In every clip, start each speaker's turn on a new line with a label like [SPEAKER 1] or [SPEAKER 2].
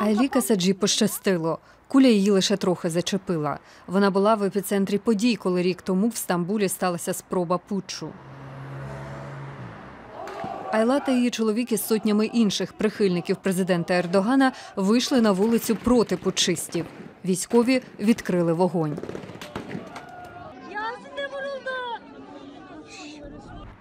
[SPEAKER 1] Айлі. Касаджі пощастило. Куля її лише трохи зачепила. Вона була в епіцентрі подій, коли рік тому в Стамбулі сталася спроба путчу. Айла та її чоловік із сотнями інших прихильників президента Ердогана вийшли на вулицю проти путчистів. Військові відкрили вогонь.
[SPEAKER 2] Yasin de vuruldu.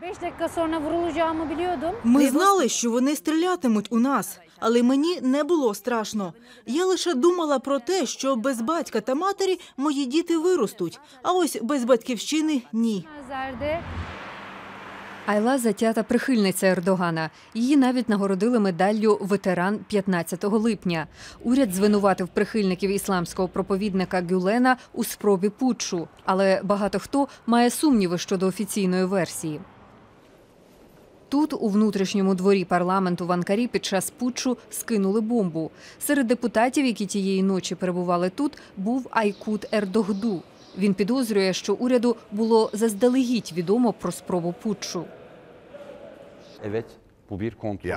[SPEAKER 2] 5 dakika sonra vurulacağımı biliyordum.
[SPEAKER 3] Ми знали, що вони стрілятимуть у нас, але мені не було страшно. Я лише думала про те, що без батька та матері мої діти виростуть, а ось без батьківщини ні.
[SPEAKER 1] Айла затята прихильниця Ердогана. Її навіть нагородили медаллю ветеран 15 липня. Уряд звинуватив прихильників ісламського проповідника Гюлена у спробі путчу, але багато хто має сумніви щодо офіційної версії. Тут, у внутрішньому дворі парламенту в Анкарі, під час путчу скинули бомбу. Серед депутатів, які тієї ночі перебували тут, був Айкут Ердогду. Він підозрює, що уряду було заздалегідь відомо про спробу путчу.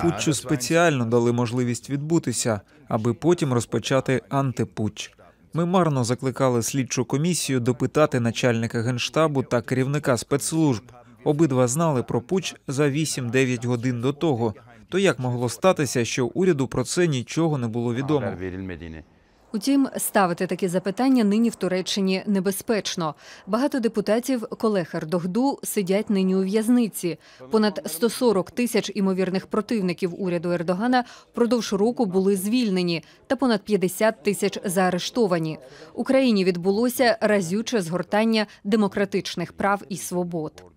[SPEAKER 4] Путчу спеціально дали можливість відбутися, аби потім розпочати антипутч. Ми марно закликали слідчу комісію допитати начальника генштабу та керівника спецслужб. Обидва знали про путч за 8-9 годин до того. То як могло статися, що уряду про це нічого не було відомо?
[SPEAKER 1] Утім, ставити такі запитання нині в Туреччині небезпечно. Багато депутатів колег Ердогду сидять нині у в'язниці. Понад 140 тисяч імовірних противників уряду Ердогана впродовж року були звільнені, та понад 50 тисяч заарештовані. Україні відбулося разюче згортання демократичних прав і свобод.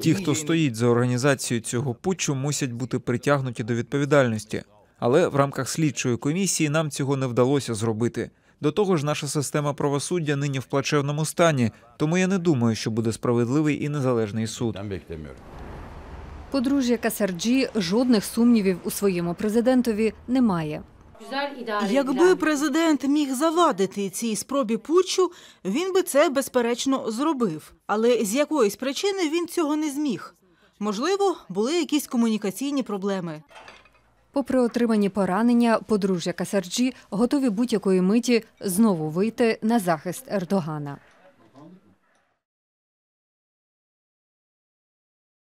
[SPEAKER 4] Ті, хто стоїть за організацією цього путчу, мусять бути притягнуті до відповідальності. Але в рамках слідчої комісії нам цього не вдалося зробити. До того ж, наша система правосуддя нині в плачевному стані, тому я не думаю, що буде справедливий і незалежний суд.
[SPEAKER 1] Подружжя Касарджі жодних сумнівів у своєму президентові немає.
[SPEAKER 3] Якби президент міг завадити цій спробі путчу, він би це безперечно зробив. Але з якоїсь причини він цього не зміг. Можливо, були якісь комунікаційні проблеми.
[SPEAKER 1] Попри отримані поранення, подружжя Касарджі готові будь-якої миті знову вийти на захист Ердогана.